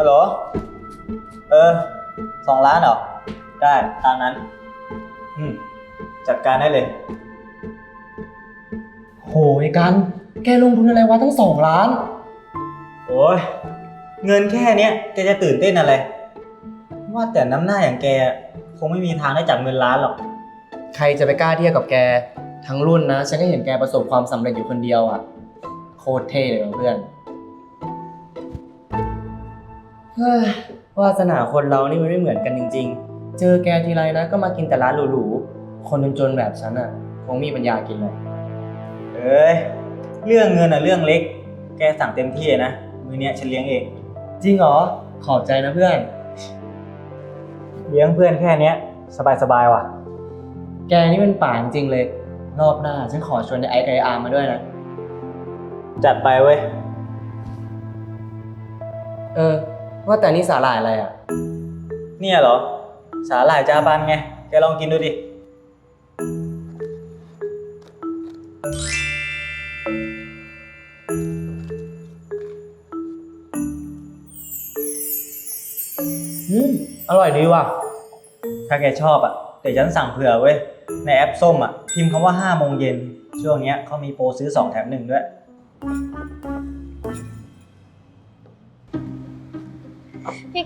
ฮัลโหล เออสองล้านเหรอ ได้ตามนั้น อืม จัดการได้เลย โหยกัน แกลงทุนอะไรวะตั้งสองล้าน โอ้ยเงินแค่เนี้ยแกจะตื่นเต้นอะไร ว่าแต่น้ำหน้าอย่างแก คงไม่มีทางได้จับเงินล้านหรอก ใครจะไปกล้าเทียบกับแก ทั้งรุ่นนะ ฉันก็เห็นแกประสบความสำเร็จอยู่คนเดียวอะ่ะ โคตรเท่เลยว่ะเพื่อน เฮ้ยวาสนาคนเรานี่มันไม่เหมือนกันจริง ๆ เจอแกทีไรนะก็มากินแต่ร้านหรูๆ คนจนๆแบบฉันอะ่ะคงไมมีปัญญากินเลยเอ้ย เรื่องเงินอะเรื่องเล็ก แกสั่งเต็มที่เลยนะ มือเนี้ยฉันเลี้ยงเอง จริงเหรอ ขอบใจนะเพื่อน เลี้ยงเพื่อนแค่เนี้ย สบายๆว่ะ แกนี่เป็นป่าจริงๆเลย รอบหน้าฉันขอชวนไอ้ไก่อาร์มมาด้วยนะ จัดไปเว้ย เออ ว่าแต่นี่สาหร่ายอะไรอะ เนี่ยเหรอ สาหร่ายจาบันไง แกลองกินดูดิ อืม อร่อยดีว่ะ ถ้าแกชอบอะเดี๋ยวฉันสั่งเผื่อเว้ย ในแอปส้มอะ พิมพ์คำว่า5โมงเย็น ช่วงเนี้ยเขามีโปรซื้อ 2 แถม 1 ด้วย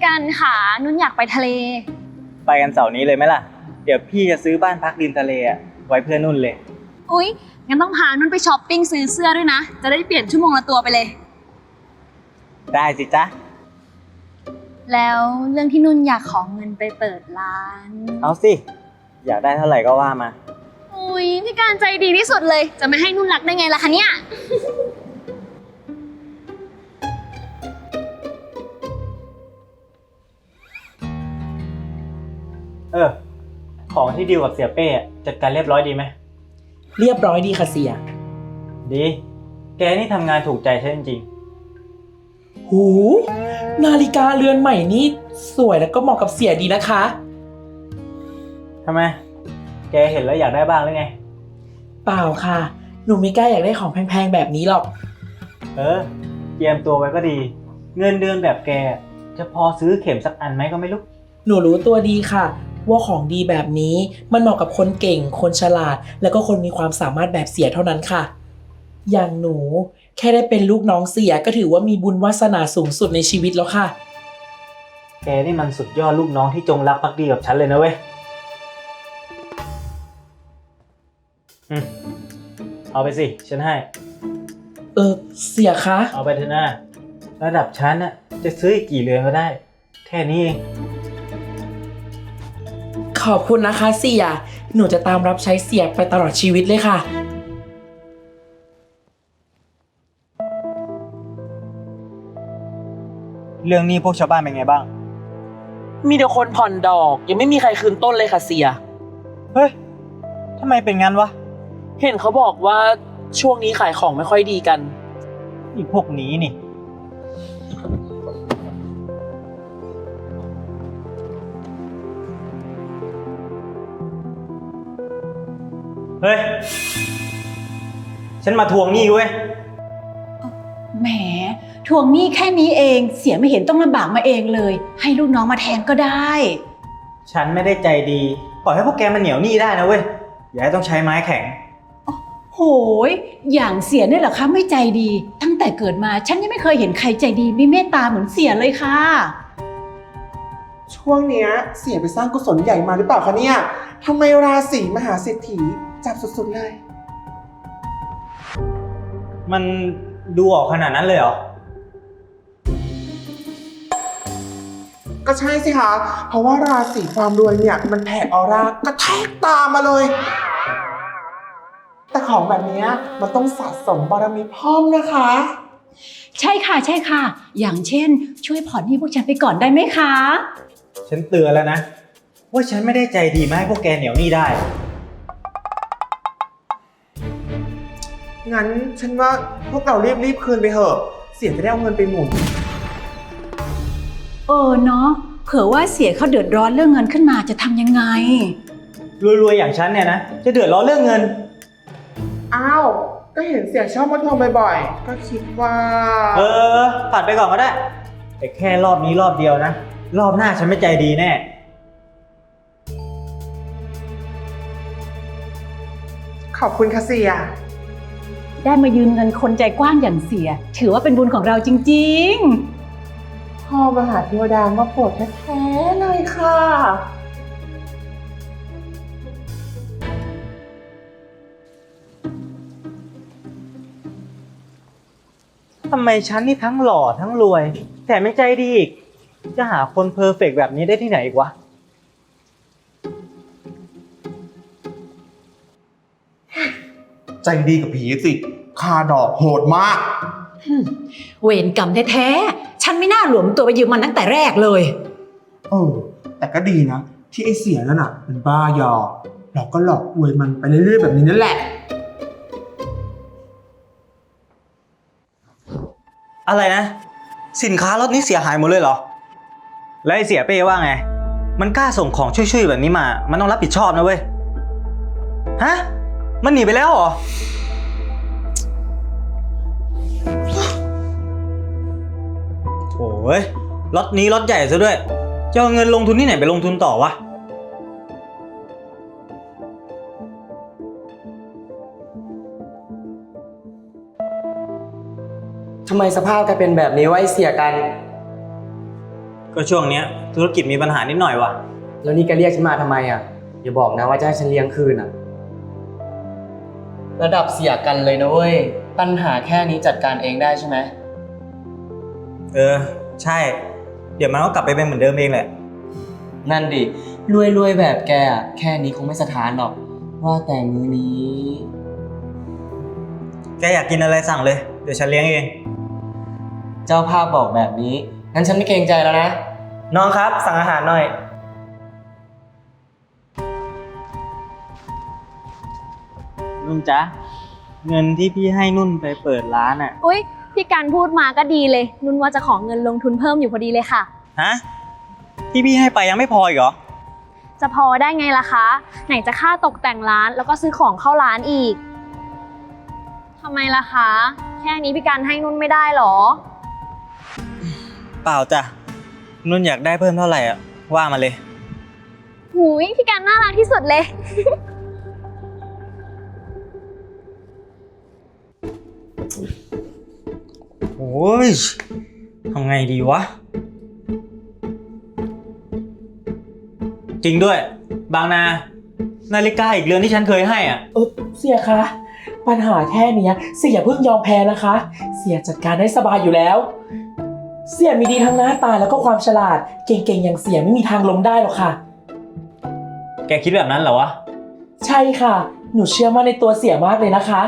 กันค่ะนุ่นอยากไปทะเล ไปกันเสาร์นี้เลยไหมล่ะ เดี๋ยวพี่จะซื้อบ้านพักริมทะเลอะไว้เพื่อนนุ่นเลย อุ๊ยงั้นต้องพานุ่นไปช้อปปิ้งซื้อเสื้อด้วยนะ จะได้เปลี่ยนชั่วโมงละตัวไปเลย ได้สิจ๊ะ แล้วเรื่องที่นุ่นอยากขอเงินไปเปิดร้าน เอาสิ อยากได้เท่าไหร่ก็ว่ามา อุ๊ยพี่การใจดีที่สุดเลย จะไม่ให้นุ่นรักได้ไงล่ะคะเนี่ย เออ ของที่ดีลกับเสียเป้อะจัดการเรียบร้อยดีไหม เรียบร้อยดีค่ะเสีย ดี แกนี่ทำงานถูกใจฉันจริงหู นาฬิกาเรือนใหม่นี้ สวยแล้วก็เหมาะกับเสียดีนะคะ ๆทำไม แกเห็นแล้วอยากได้บ้างหรือไง เปล่าค่ะ หนูไม่กล้าอยากได้ของแพงๆแบบนี้หรอก เออ เตรียมตัวไว้ก็ดี เงินเดือนแบบแก จะพอซื้อเข็มสักอันไหมก็ไม่รู้ หนูรู้ตัวดีค่ะ ว่าของดีแบบนี้มันเหมาะกับคนเก่ง คนฉลาด แล้วก็คนมีความสามารถแบบเสียเท่านั้นค่ะ อย่างหนู แค่ได้เป็นลูกน้องเสียก็ถือว่ามีบุญวาสนาสูงสุดในชีวิตแล้วค่ะ แกนี่มันสุดยอดลูกน้องที่จงรักภักดีกับฉันเลยนะเว้ยอืมเอาไปสิ ฉันให้ เออเสียคะ เอาไปเถอะนะระดับฉันน่ะจะซื้ออีกกี่เรือนก็ได้ แค่นี้เอง ขอบคุณนะคะเสีย หนูจะตามรับใช้เสียไปตลอดชีวิตเลยค่ะ เรื่องนี้พวกชาวบ้านเป็นไงบ้าง มีแต่คนผ่อนดอก ยังไม่มีใครคืนต้นเลยค่ะเสีย เฮ้ยทำไมเป็นงั้นวะ เห็นเขาบอกว่าช่วงนี้ขายของไม่ค่อยดีกัน อีพวกนี้นี่ เฮ้ย ฉันมาทวงหนี้เว้ย แหม ทวงหนี้แค่นี้เอง เสียไม่เห็นต้องลำบากมาเองเลย ให้ลูกน้องมาแทนก็ได้ ฉันไม่ได้ใจดี ปล่อยให้พวกแกมันเหนียวหนี้ได้นะเว้ย อย่าให้ต้องใช้ไม้แข็ง โหย อย่างเสียเนี่ยเหรอคะไม่ใจดี ตั้งแต่เกิดมาฉันยังไม่เคยเห็นใครใจดีมีเมตตาเหมือนเสียเลยค่ะ ช่วงเนี้ยเสียไปสร้างกุศลใหญ่มาหรือเปล่าคะเนี่ยทำไมราศีมหาเศรษฐี จับสุดๆเลย มันดูออกขนาดนั้นเลยเหรอ ก็ใช่สิคะ เพราะว่าราศีความรวยเนี่ย มันแผ่ออร่ากระแทกตามมาเลย แต่ของแบบเนี้ยมันต้องสะสมบารมีเพิ่มนะคะ ใช่ค่ะใช่ค่ะ อย่างเช่น ช่วยผ่อนหนี้พวกฉันไปก่อนได้ไหมคะ ฉันเตือนแล้วนะ ว่าฉันไม่ได้ใจดีมาให้พวกแกเหนียวหนี้ได้ งั้นฉันว่าพวกเรารีบๆคืนไปเถอะ เสียจะได้เอาเงินไปหมุน เออเนาะเผื่อว่าเสียเขาเดือดร้อนเรื่องเงินขึ้นมาจะทำยังไง รวยๆอย่างฉันเนี่ยนะ จะเดือดร้อนเรื่องเงิน อ้าว ก็เห็นเสียชอบมาทวงบ่อยๆ ก็คิดว่า เออปัดไปก่อนก็ได้ แต่แค่รอบนี้รอบเดียวนะ รอบหน้าฉันไม่ใจดีแน่ ขอบคุณค่ะเสีย ได้มายืมเงินคนใจกว้างอย่างเสีย ถือว่าเป็นบุญของเราจริงพ่อมหาเทวดามาโปรดแท้ๆเลยค่ะ ทำไมฉันนี่ทั้งหล่อทั้งรวย แต่ไม่ใจดีอีก จะหาคนเพอร์เฟกต์แบบนี้ได้ที่ไหนอีกวะ ใจดีกับผีสิ คาดอกโหดมากๆเวรกรรมแท้ๆ ฉันไม่น่าหลวมตัวไปยืมมันตั้งแต่แรกเลย เออ แต่ก็ดีนะ ที่ไอเสียนั่นน่ะเป็นบ้ายอเราก็หลอกอวยมันไปเรื่อยๆแบบนี้นั่นแหละ อะไรนะ สินค้ารถนี้เสียหายหมดเลยเหรอ แล้วไอ้เสียเป้ว่าไง มันกล้าส่งของช่วยๆแบบนี้มา มันต้องรับผิดชอบนะเว้ย ฮะ มันหนีไปแล้วเหรอ โอ้ยรถนี้รถใหญ่ซะด้วย จะเอาเงินลงทุนที่ไหนไปลงทุนต่อวะ ทำไมสภาพแกเป็นแบบนี้วะไอเสียกัน ก็ช่วงเนี้ยธุรกิจมีปัญหานิดหน่อยวะแล้วนี่แกเรียกฉันมาทำไมอะ อย่าบอกนะว่าจะให้ฉันเลี้ยงคืนอะ ระดับเสียกันเลยนะเว้ย ปัญหาแค่นี้จัดการเองได้ใช่ไหม เออ ใช่ เดี๋ยวมันก็กลับไปเป็นเหมือนเดิมเองแหละ นั่นดิรวยๆแบบแกอะแค่นี้คงไม่สถานหรอก ว่าแต่มื้อนี้ แกอยากกินอะไรสั่งเลย เดี๋ยวฉันเลี้ยงเอง เจ้าภาพบอกแบบนี้ งั้นฉันไม่เกรงใจแล้วนะ น้องครับ สั่งอาหารหน่อยนุ่นจ๊ะ เงินที่พี่ให้นุ่นไปเปิดร้านอะ อุ๊ย พี่การพูดมาก็ดีเลย นุ่นว่าจะขอเงินลงทุนเพิ่มอยู่พอดีเลยค่ะ ฮะที่พี่ให้ไปยังไม่พออีกเหรอ จะพอได้ไงล่ะคะ ไหนจะค่าตกแต่งร้านแล้วก็ซื้อของเข้าร้านอีกทำไมล่ะคะ แค่นี้พี่การให้นุ่นไม่ได้หรอ เปล่าจ้ะนุ่นอยากได้เพิ่มเท่าไหร่อะว่ามาเลย หูยพี่การน่ารักที่สุดเลย อ้ยทำไงดีวะ จริงด้วย บางนา นาฬิกาอีกเรือนที่ฉันเคยให้อะ เออเสียคะ ปัญหาแค่เนี้ย เสียเพิ่งยอมแพ้นะคะ เสียจัดการได้สบายอยู่แล้ว เสียมีดีทั้งหน้าตาแล้วก็ความฉลาด เก่งๆอย่างเสียไม่มีทางล้มได้หรอกค่ะ แกคิดแบบนั้นเหรอวะ ใช่ค่ะ หนูเชื่อมั่นในตัวเสียมากเลยนะคะ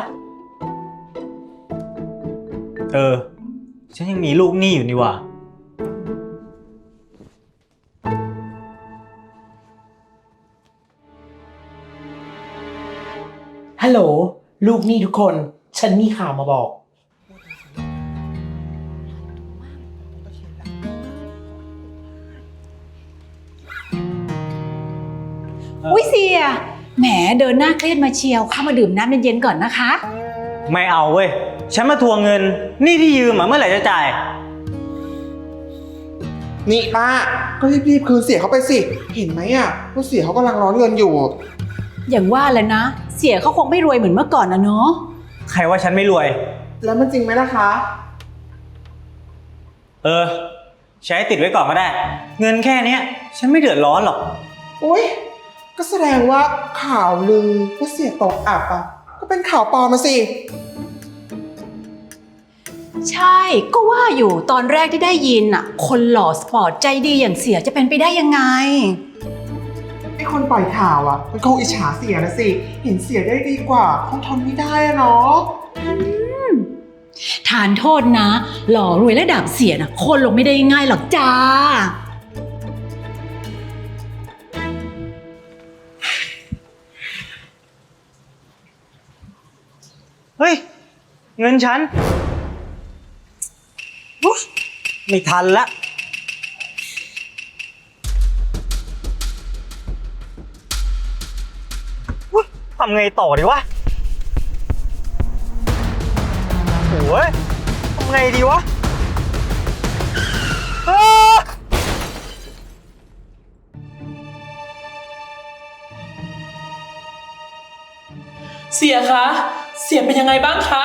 เออ ฉันยังมีลูกหนี้อยู่นี่หว่า ฮัลโหล ลูกหนี่ทุกคน ฉันมีข่าวมาบอก อุ้ยเสีย แหมเดินหน้าเครียดมาเชียว เข้ามาดื่มน้ำเย็นๆก่อนนะคะ ไม่เอาเว้ย ฉันมาทวงเงินหนี่ที่ยืมอะเมื่อไหร่จะจ่าย นี่ป้า ก็รีบๆคืนเสียเขาไปสิ เห็นไหมอะว่าเสียเขากำลังร้อนเงินอยู่ อย่างว่าแหละนะ เสียเขาคงไม่รวยเหมือนเมื่อก่อนนะเนาะ ใครว่าฉันไม่รวย แล้วมันจริงไหมล่ะคะ เออ ใช้ติดไว้ก่อนก็ได้ เงินแค่เนี้ย ฉันไม่เดือดร้อนหรอก อุ้ยก็แสดงว่าข่าวลือว่าเสียตกอับอะ ก็เป็นข่าวปลอมมาสิ ใช่ก็ว่าอยู่ตอนแรกที่ได้ยินอะ คนหล่อสปอร์ตใจดีอย่างเสียจะเป็นไปได้ยังไง ไอ้คนปล่อยข่าวอะ มันคงอิจฉาเสียนะสิ เห็นเสียได้ดีกว่า คงทนไม่ได้อะเนาะทานโทษนะ หล่อรวยระดับเสียนะโคนลงไม่ได้ง่ายหรอกจ้า เฮ้ย เงินฉัน ไม่ทันละทำไงต่อดีวะโอ้ยทำไงดีวะเสียคะ เสียเป็นยังไงบ้างคะ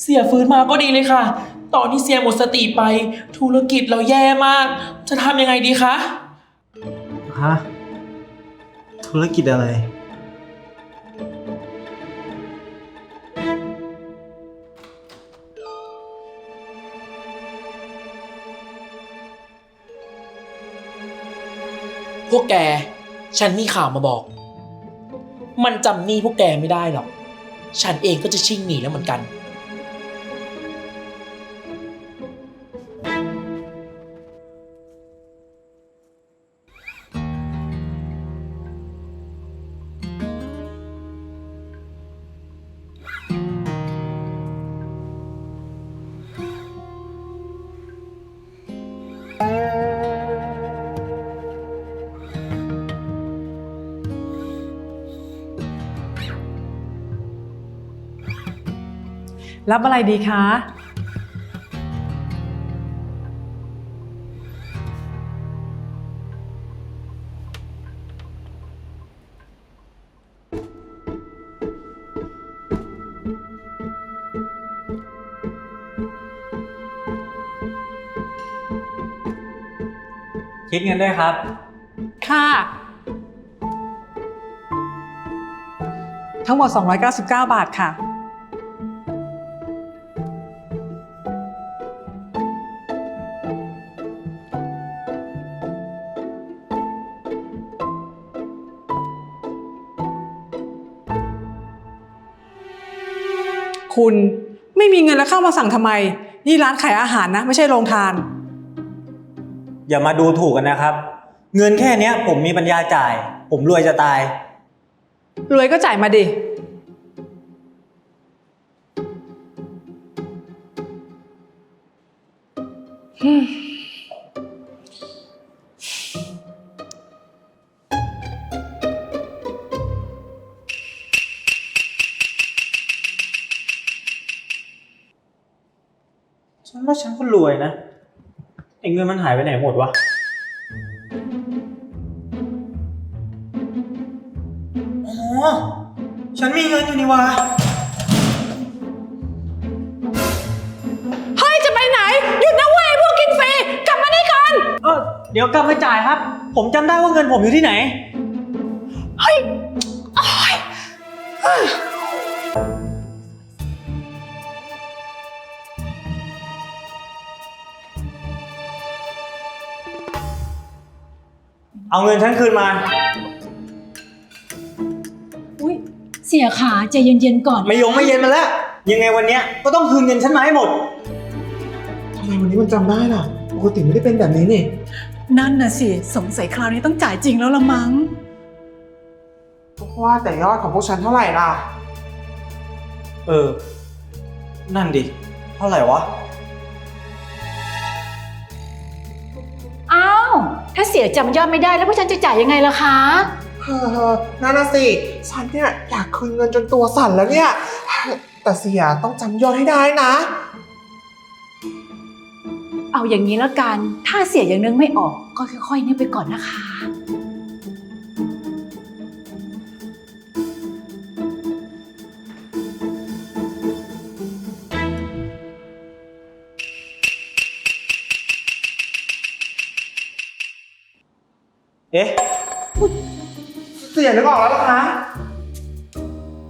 เสียฟื้นมาก็ดีเลยค่ะ ตอนที่เสียหมดสติไป ธุรกิจเราแย่มาก จะทำยังไงดีคะ ฮะ ธุรกิจอะไร พวกแก ฉันมีข่าวมาบอก มันจำหนี้พวกแกไม่ได้หรอก ฉันเองก็จะชิ่งหนีแล้วเหมือนกัน รับอะไรดีคะ คิดเงินด้วยครับ ค่ะ ทั้งหมด 299 บาทค่ะ คุณไม่มีเงินแล้วเข้ามาสั่งทำไม นี่ร้านขายอาหารนะ ไม่ใช่โรงทาน อย่ามาดูถูกกันนะครับ เงินแค่เนี้ยผมมีปัญญาจ่าย ผมรวยจะตาย รวยก็จ่ายมาดิฉั ว่าฉันก็รวยนะไอ้เงินมันหายไปไหนหมดวะ อ๋อ ฉันมีเงินอยู่นี่วะ เฮ้ย จะไปไหน หยุดนะเว้ยพวกกินฟรี กลับมานี่ก่อน เออเดี๋ยวกลับมาจ่ายครับ ผมจำได้ว่าเงินผมอยู่ที่ไหน เอาเงินฉันคืนมา อุ้ยเสียขาใจเย็นๆก่อนไม่ยงไม่เย็นมาแล้ว ยังไงวันเนี้ยก็ต้องคืนเงินฉันมาให้หมด ทำไมวันนี้มันจำได้ล่ะ ปกติไม่ได้เป็นแบบนี้นี่ นั่นน่ะสิ สงสัยคราวนี้ต้องจ่ายจริงแล้วละมั้ง ว่าแต่ยอดของพวกฉันเท่าไหร่ล่ะ เออ นั่นดิ เท่าไหร่วะ ถ้าเสียจำยอดไม่ได้แล้วพวกฉันจะจ่ายยังไงล่ะคะ เฮ้อนั่นน่ะสิ ฉันเนี่ยอยากคืนเงินจนตัวสั่นแล้วเนี่ย แต่เสียต้องจำยอดให้ได้นะ เอาอย่างนี้แล้วกัน ถ้าเสียยังนึกไม่ออก ก็ค่อยๆนึกไปก่อนนะคะ เอ๊ะเสียนึกออกแล้วเหรอคะ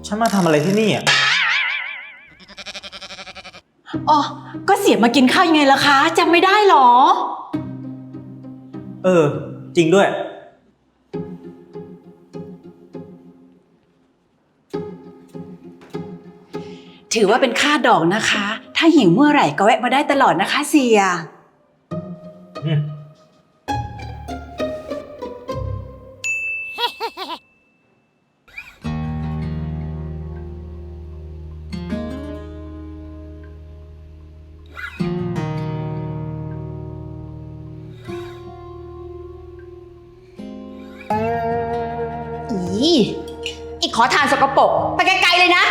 ฉันมาทำอะไรที่นี่อะ อ๋อ ก็เสียมากินข้าวยังไงล่ะคะจำไม่ได้หรอ เออ จริงด้วย ถือว่าเป็นค่าดอกนะคะ ถ้าหิวเมื่อไหร่ก็แวะมาได้ตลอดนะคะเสีย อืม อีอีกขอทานสกปรกไปไกลๆเลยนะ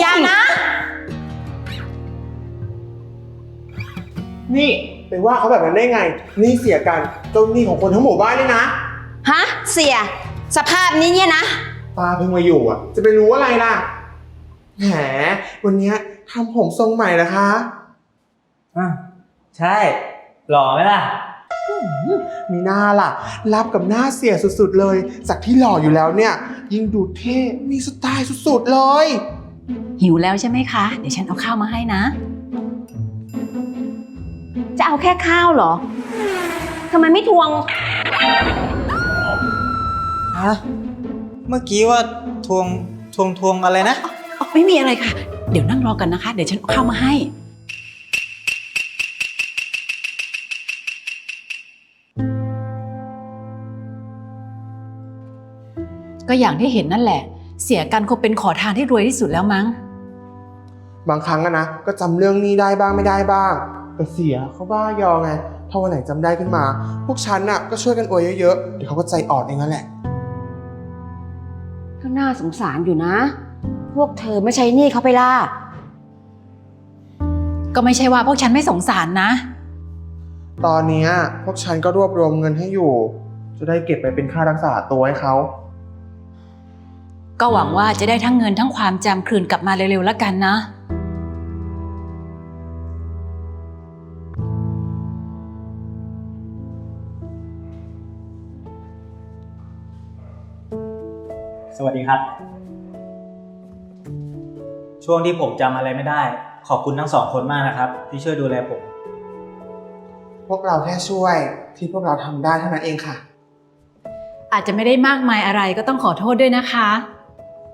อย่านะ นี่ไปว่าเขาแบบนั้นได้ไง นี่เสียกันเจ้าหนี้ของคนทั้งหมู่บ้านเลยนะฮะ เสีย สภาพนี้เนี่ยนะ ป้าเพิ่งมาอยู่อะ จะไปรู้อะไรล่ะแหมวันเนี้ยทำผมทรงใหม่นะคะ อะใช่ หล่อไหมล่ะ มีหน้าล่ะ รับกับหน้าเสียสุดๆเลย จากที่หล่ออยู่แล้วเนี่ย ยิ่งดูเท่ มีสไตล์สุดๆเลย หิวแล้วใช่ไหมคะ เดี๋ยวฉันเอาข้าวมาให้นะ จะเอาแค่ข้าวเหรอทำไมไม่ทวง ฮะเมื่อกี้ว่าทวงทวงทวงอะไรนะ อ๋อไม่มีอะไรค่ะ เดี๋ยวนั่งรอกันนะคะ เดี๋ยวฉันเอาข้าวมาให้ ก็อย่างที่เห็นนั่นแหละ เสียกันคงเป็นขอทานที่รวยที่สุดแล้วมั้ง บางครั้งอะนะก็จำเรื่องนี้ได้บ้างไม่ได้บ้างแต่เสียเขาบ้ายอไงถ้าวันไหนจำได้ขึ้นมา พวกฉันน่ะก็ช่วยกันอวยเยอะๆเดี๋ยวเขาก็ใจอ่อนเองนั่นแหละ ก็น่าสงสารอยู่นะ พวกเธอไม่ใช่หนี้เขาไปล่ะ ก็ไม่ใช่ว่าพวกฉันไม่สงสารนะ ตอนเนี้ยพวกฉันก็รวบรวมเงินให้อยู่ จะได้เก็บไปเป็นค่ารักษาตัวให้เขา ก็หวังว่าจะได้ทั้งเงินทั้งความจำคืนกลับมาเร็วๆแล้วกันนะ สวัสดีครับ ช่วงที่ผมจำอะไรไม่ได้ ขอบคุณทั้งสองคนมากนะครับ ที่ช่วยดูแลผม พวกเราแค่ช่วยที่พวกเราทำได้เท่านั้นเองค่ะ อาจจะไม่ได้มากมายอะไรก็ต้องขอโทษด้วยนะคะ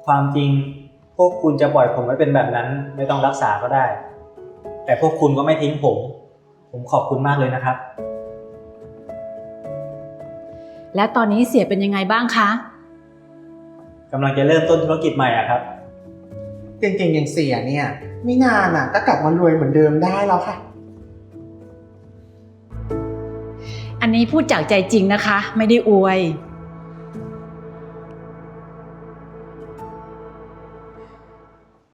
ความจริง พวกคุณจะปล่อยผมไว้เป็นแบบนั้น ไม่ต้องรักษาก็ได้ แต่พวกคุณก็ไม่ทิ้งผม ผมขอบคุณมากเลยนะครับ และตอนนี้เสียเป็นยังไงบ้างคะ กำลังจะเริ่มต้นธุรกิจใหม่อะครับ เก่งๆอย่างเสียเนี่ย ไม่นานน่ะก็กลับมารวยเหมือนเดิมได้แล้วค่ะ อันนี้พูดจากใจจริงนะคะ ไม่ได้อวยค